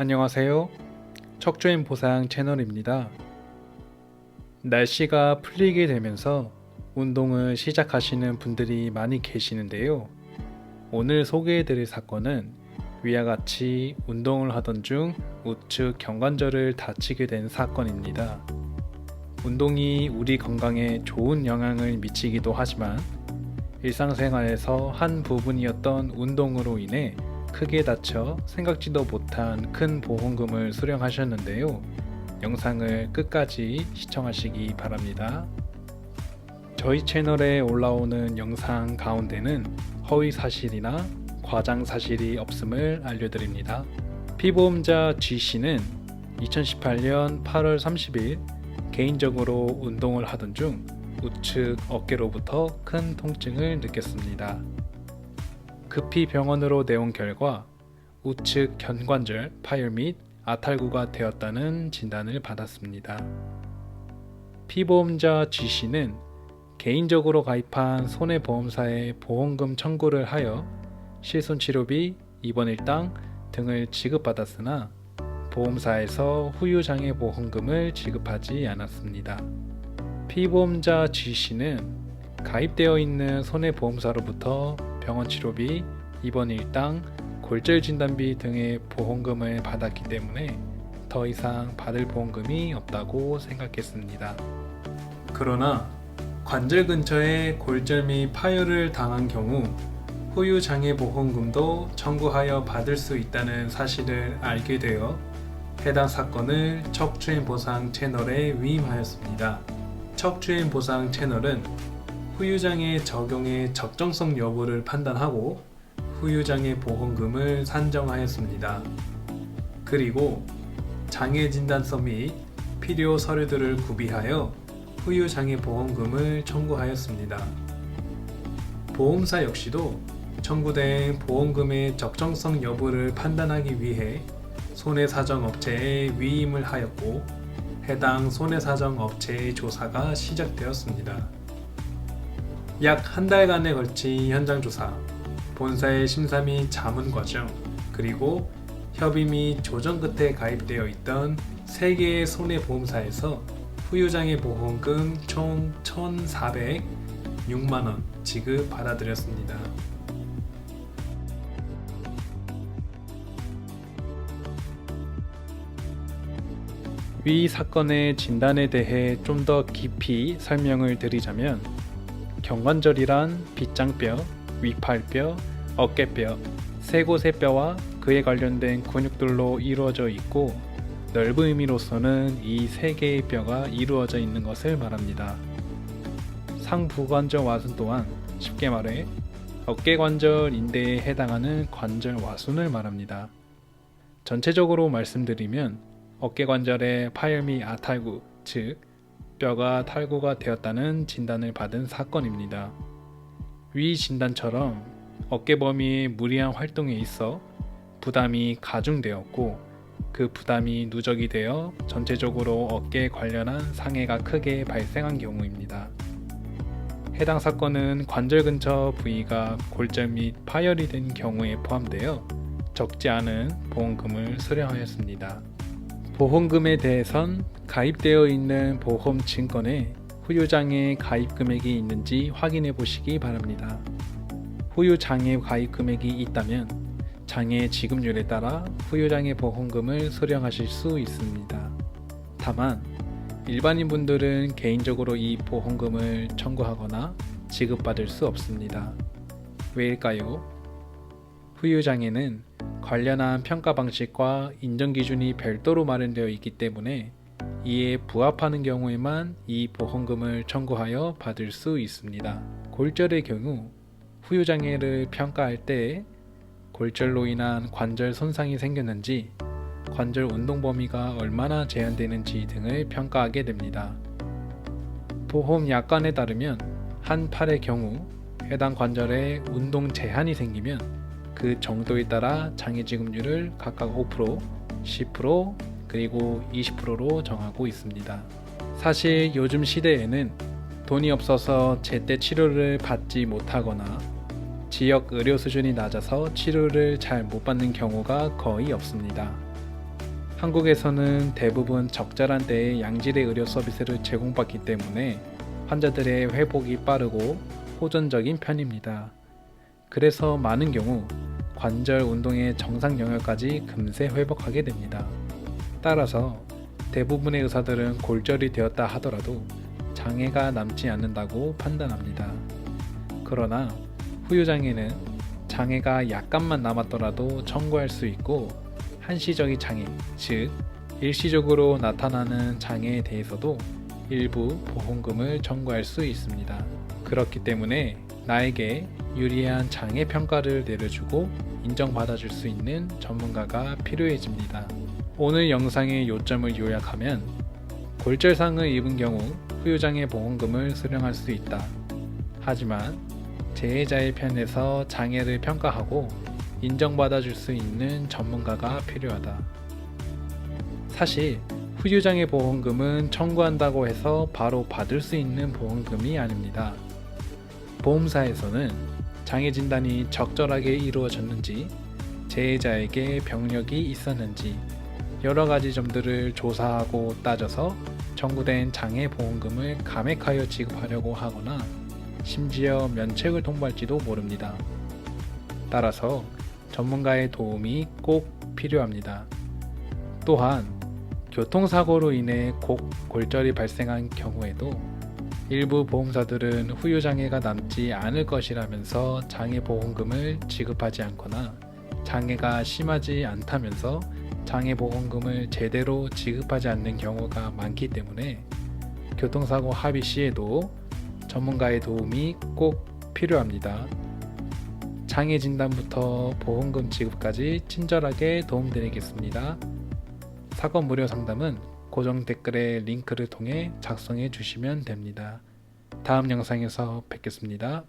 안녕하세요. 척추인 보상 채널입니다. 날씨가 풀리게 되면서 운동을 시작하시는 분들이 많이 계시는데요. 오늘 소개해드릴 사건은 위와 같이 운동을 하던 중 우측 경관절을 다치게 된 사건입니다. 운동이 우리 건강에 좋은 영향을 미치기도 하지만 일상생활에서 한 부분이었던 운동으로 인해 크게 다쳐 생각지도 못한 큰 보험금을 수령하셨는데요. 영상을 끝까지 시청하시기 바랍니다. 저희 채널에 올라오는 영상 가운데는 허위 사실이나 과장 사실이 없음을 알려드립니다. 피보험자 G씨는 2018년 8월 30일 개인적으로 운동을 하던 중 우측 어깨로부터 큰 통증을 느꼈습니다. 급히 병원으로 내온 결과 우측 견관절 파열 및 아탈구가 되었다는 진단을 받았습니다. 피보험자 G씨는 개인적으로 가입한 손해보험사에 보험금 청구를 하여 실손치료비, 입원 일당 등을 지급받았으나 보험사에서 후유장애 보험금을 지급하지 않았습니다. 피보험자 G씨는 가입되어 있는 손해보험사로부터 병원 치료비, 입원 일당, 골절 진단비 등의 보험금을 받았기 때문에 더 이상 받을 보험금이 없다고 생각했습니다. 그러나 관절 근처에 골절 및 파열을 당한 경우 후유 장애 보험금도 청구하여 받을 수 있다는 사실을 알게 되어 해당 사건을 척추인 보상 채널에 위임하였습니다. 척추인 보상 채널은 후유장애 적용의 적정성 여부를 판단하고 후유장애 보험금을 산정하였습니다. 그리고 장애 진단서 및 필요 서류들을 구비하여 후유장애 보험금을 청구하였습니다. 보험사 역시도 청구된 보험금의 적정성 여부를 판단하기 위해 손해사정업체에 위임을 하였고 해당 손해사정업체의 조사가 시작되었습니다. 약 한 달간에 걸친 현장 조사, 본사의 심사 및 자문 과정, 그리고 협의 및 조정 끝에 가입되어 있던 3개의 손해보험사에서 후유장애 보험금 총 1,406만원 지급 받아들였습니다. 위 사건의 진단에 대해 좀 더 깊이 설명을 드리자면 경관절이란 빗장뼈, 위팔뼈, 어깨뼈, 세 곳의 뼈와 그에 관련된 근육들로 이루어져 있고 넓은 의미로서는 이 세 개의 뼈가 이루어져 있는 것을 말합니다. 상부관절 와순 또한 쉽게 말해 어깨 관절 인대에 해당하는 관절 와순을 말합니다. 전체적으로 말씀드리면 어깨 관절의 파열 및 아탈구, 즉 뼈가 탈구가 되었다는 진단을 받은 사건입니다. 위 진단처럼 어깨 범위의 무리한 활동에 있어 부담이 가중되었고 그 부담이 누적이 되어 전체적으로 어깨에 관련한 상해가 크게 발생한 경우입니다. 해당 사건은 관절 근처 부위가 골절 및 파열이 된 경우에 포함되어 적지 않은 보험금을 수령하였습니다. 보험금에 대해선 가입되어 있는 보험 증권에 후유장애 가입 금액이 있는지 확인해 보시기 바랍니다. 후유장애 가입 금액이 있다면 장애 지급률에 따라 후유장애 보험금을 수령하실 수 있습니다. 다만 일반인 분들은 개인적으로 이 보험금을 청구하거나 지급받을 수 없습니다. 왜일까요? 후유장애는 관련한 평가 방식과 인정 기준이 별도로 마련되어 있기 때문에 이에 부합하는 경우에만 이 보험금을 청구하여 받을 수 있습니다. 골절의 경우 후유장애를 평가할 때 골절로 인한 관절 손상이 생겼는지 관절 운동 범위가 얼마나 제한되는지 등을 평가하게 됩니다. 보험 약관에 따르면 한 팔의 경우 해당 관절에 운동 제한이 생기면 그 정도에 따라 장애 지급률을 각각 5%, 10%, 그리고 20%로 정하고 있습니다. 사실 요즘 시대에는 돈이 없어서 제때 치료를 받지 못하거나 지역 의료 수준이 낮아서 치료를 잘 못 받는 경우가 거의 없습니다. 한국에서는 대부분 적절한 때에 양질의 의료 서비스를 제공받기 때문에 환자들의 회복이 빠르고 호전적인 편입니다. 그래서 많은 경우 관절 운동의 정상 영역까지 금세 회복하게 됩니다. 따라서 대부분의 의사들은 골절이 되었다 하더라도 장애가 남지 않는다고 판단합니다. 그러나 후유장애는 장애가 약간만 남았더라도 청구할 수 있고 한시적인 장애, 즉 일시적으로 나타나는 장애에 대해서도 일부 보험금을 청구할 수 있습니다. 그렇기 때문에 나에게 유리한 장애 평가를 내려주고 인정받아줄 수 있는 전문가가 필요해집니다. 오늘 영상의 요점을 요약하면 골절상을 입은 경우 후유장애 보험금을 수령할 수 있다. 하지만 재해자의 편에서 장애를 평가하고 인정받아줄 수 있는 전문가가 필요하다. 사실 후유장애 보험금은 청구한다고 해서 바로 받을 수 있는 보험금이 아닙니다. 보험사에서는 장애 진단이 적절하게 이루어졌는지, 재해자에게 병력이 있었는지, 여러 가지 점들을 조사하고 따져서 청구된 장애 보험금을 감액하여 지급하려고 하거나 심지어 면책을 통보할지도 모릅니다. 따라서 전문가의 도움이 꼭 필요합니다. 또한 교통사고로 인해 곡 골절이 발생한 경우에도 일부 보험사들은 후유 장애가 남지 않을 것이라면서 장애 보험금을 지급하지 않거나 장애가 심하지 않다면서 장애 보험금을 제대로 지급하지 않는 경우가 많기 때문에 교통사고 합의 시에도 전문가의 도움이 꼭 필요합니다. 장애 진단부터 보험금 지급까지 친절하게 도움드리겠습니다. 사건 무료 상담은 고정 댓글의 링크를 통해 작성해 주시면 됩니다. 다음 영상에서 뵙겠습니다.